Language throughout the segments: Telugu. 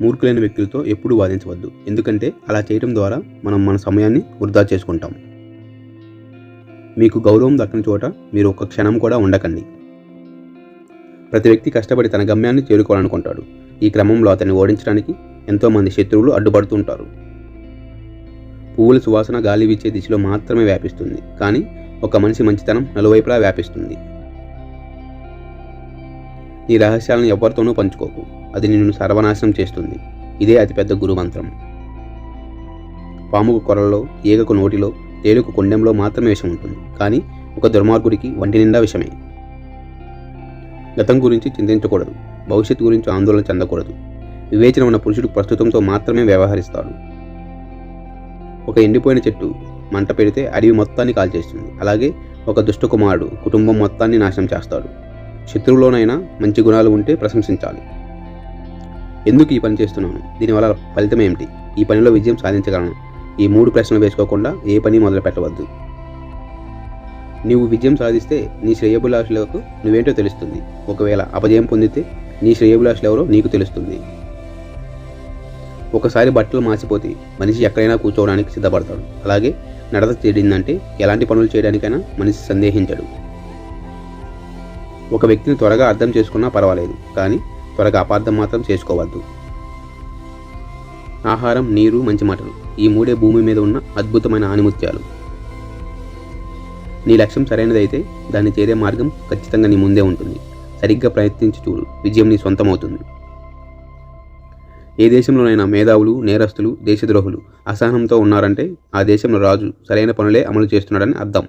మూర్ఖులైన వ్యక్తులతో ఎప్పుడూ వాదించవద్దు. ఎందుకంటే అలా చేయడం ద్వారా మనం మన సమయాన్ని వృధా చేసుకుంటాం. మీకు గౌరవం దక్కని చోట మీరు ఒక క్షణం కూడా ఉండకండి. ప్రతి వ్యక్తి కష్టపడి తన గమ్యాన్ని చేరుకోవాలనుకుంటాడు. ఈ క్రమంలో అతన్ని ఓడించడానికి ఎంతోమంది శత్రువులు అడ్డుపడుతుంటారు పువ్వుల సువాసన గాలి వీచే దిశలో మాత్రమే వ్యాపిస్తుంది. కానీ ఒక మనిషి మంచితనం నలువైపులా వ్యాపిస్తుంది. నీ రహస్యాలను ఎవరితోనూ పంచుకోకు. అది నిన్ను సర్వనాశనం చేస్తుంది. ఇదే అతిపెద్ద గురుమంత్రం. పాముకు కొరల్లో ఈగకు నోటిలో తేలుకు కొండెంలో మాత్రమే విషం ఉంటుంది. కానీ ఒక దుర్మార్గుడికి వంటి నిండా విషమే. గతం గురించి చింతించకూడదు. భవిష్యత్తు గురించి ఆందోళన చెందకూడదు. వివేచన ఉన్న పురుషుడు ప్రస్తుతంతో మాత్రమే వ్యవహరిస్తాడు. ఒక ఎండిపోయిన చెట్టు మంట పెడితే అడవి మొత్తాన్ని కాల్చేస్తుంది. అలాగే ఒక దుష్టకుమారుడు కుటుంబం మొత్తాన్ని నాశనం చేస్తాడు. శత్రువులోనైనా మంచి గుణాలు ఉంటే ప్రశంసించాలి. ఎందుకు ఈ పని చేస్తున్నాను? దీనివల్ల ఫలితం ఏమిటి? ఈ పనిలో విజయం సాధించగలను. ఈ మూడు ప్రశ్నలు వేసుకోకుండా ఏ పని మొదలు పెట్టవద్దు. నీవు విజయం సాధిస్తే నీ శ్రేయభిలాషులకు నువ్వేంటో తెలుస్తుంది. ఒకవేళ అపజయం పొందితే నీ శ్రేయభిలాషులు ఎవరో నీకు తెలుస్తుంది. ఒకసారి బట్టలు మాసిపోతే మనిషి ఎక్కడైనా కూర్చోవడానికి సిద్ధపడతాడు. అలాగే నడత చెడిందంటే ఎలాంటి పనులు చేయడానికైనా మనిషి సందేహించడు. ఒక వ్యక్తిని త్వరగా అర్థం చేసుకున్నా పర్వాలేదు కానీ త్వరగా అపార్థం మాత్రం చేసుకోవద్దు. ఆహారం నీరు మంచి మాటలు. ఈ మూడే భూమి మీద ఉన్న అద్భుతమైన ఆనిముత్యాలు. నీ లక్ష్యం సరైనదైతే దాన్ని చేరే మార్గం ఖచ్చితంగా నీ ముందే ఉంటుంది. సరిగ్గా ప్రయత్నించి చూడు. విజయం నీ సొంతమవుతుంది. ఏ దేశంలోనైనా మేధావులు నేరస్తులు దేశద్రోహులు అసహనంతో ఉన్నారంటే ఆ దేశంలో రాజు సరైన పనులే అమలు చేస్తున్నాడని అర్థం.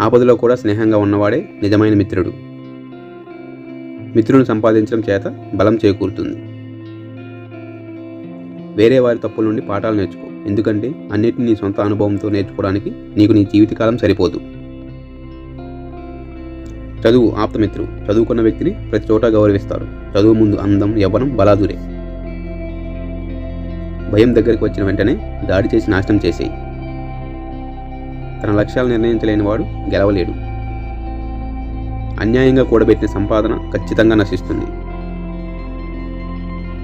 ఆపదలో కూడా స్నేహంగా ఉన్నవాడే నిజమైన మిత్రుడు. మిత్రుని సంపాదించడం చేత బలం చేకూరుతుంది. వేరే వారి తప్పుల నుండి పాఠాలు నేర్చుకో. ఎందుకంటే అన్నిటిని నీ సొంత అనుభవంతో నేర్చుకోవడానికి నీకు నీ జీవితకాలం సరిపోదు. చదువు ఆప్తమిత్రుడు. చదువుకున్న వ్యక్తిని ప్రతి చోట గౌరవిస్తారు. చదువు ముందు అందం యవ్వనం బలాదురే. భయం దగ్గరికి వచ్చిన వెంటనే దాడి చేసి నాశనం చేసేయి. తన లక్ష్యాలు నిర్ణయించలేని వాడు గెలవలేడు. అన్యాయంగా కూడబెట్టిన సంపాదన ఖచ్చితంగా నశిస్తుంది.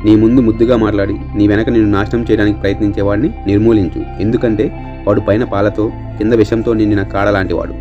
నీ ముందు ముద్దుగా మాట్లాడి నీ వెనక నిన్ను నాశనం చేయడానికి ప్రయత్నించేవాడిని నిర్మూలించు. ఎందుకంటే వాడు పైన పాలతో కింద విషంతో నిండిన కాడలాంటి వాడు